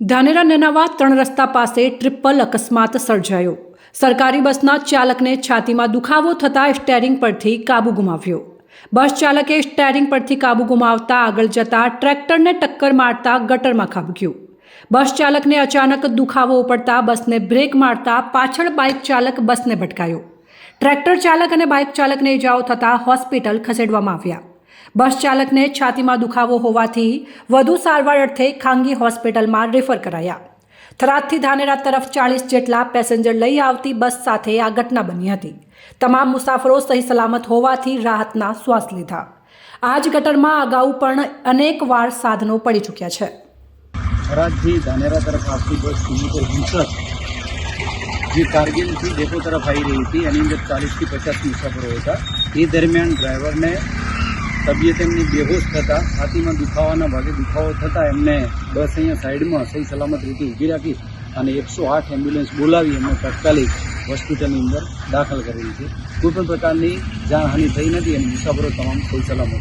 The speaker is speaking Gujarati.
ધાનેરા નેનાવા ત્રણ રસ્તા પાસે ટ્રિપલ અકસ્માત સર્જાયો. સરકારી બસના ચાલકને છાતીમાં દુખાવો થતાં સ્ટેરિંગ પરથી કાબુ ગુમાવ્યો. બસ ચાલકે સ્ટેરિંગ પરથી કાબુ ગુમાવતા આગળ જતા ટ્રેક્ટરને ટક્કર મારતા ગટરમાં ખાબક્યું. બસ ચાલકને અચાનક દુખાવો ઉપડતા બસને બ્રેક મારતા પાછળ બાઇક ચાલક બસને ભટકાયો. ટ્રેક્ટર ચાલક અને બાઇક ચાલકને ઇજાઓ થતાં હોસ્પિટલ ખસેડવામાં આવ્યા. બસ ચાલકને છાતીમાં દુખાવો હોવાથી વધુ સારવાર અર્થે ખાનગી હોસ્પિટલમાં રેફર કરાયા. થરાદથી ધાનેરા તરફ ચાલીસ જેટલા પેસેન્જર લઈ આવતી બસ સાથે આ ઘટના બની હતી. તમામ મુસાફરો સહી સલામત હોવાથી રાહતના શ્વાસ લીધા. આ જ ગટરમાં અગાઉ પણ અનેક વાર સાધનો પડી ચૂક્યા છે. થરાદથી ધાનેરા તરફ આવતી બસ કિલોમીટર વીસઠ જે કારગિલથી ડેપો તરફ આવી રહી હતી. એની અંદર ચાલીસથી પચાસ મુસાફરો હતા. એ દરમિયાન ડ્રાઈવરને તબિયત એમની બેહોશ થતાં, છાતીમાં દુખાવાના ભાગે દુખાવો થતાં એમને બસ અહીંયા સાઈડમાં સહી સલામત રીતે ઊભી રાખી અને એકસો આઠ એમ્બ્યુલન્સ બોલાવી એમને તાત્કાલિક હોસ્પિટલની અંદર દાખલ કરેલી છે. કોઈપણ પ્રકારની જાનહાનિ થઈ નથી અને મુસાફરો તમામ સહી સલામત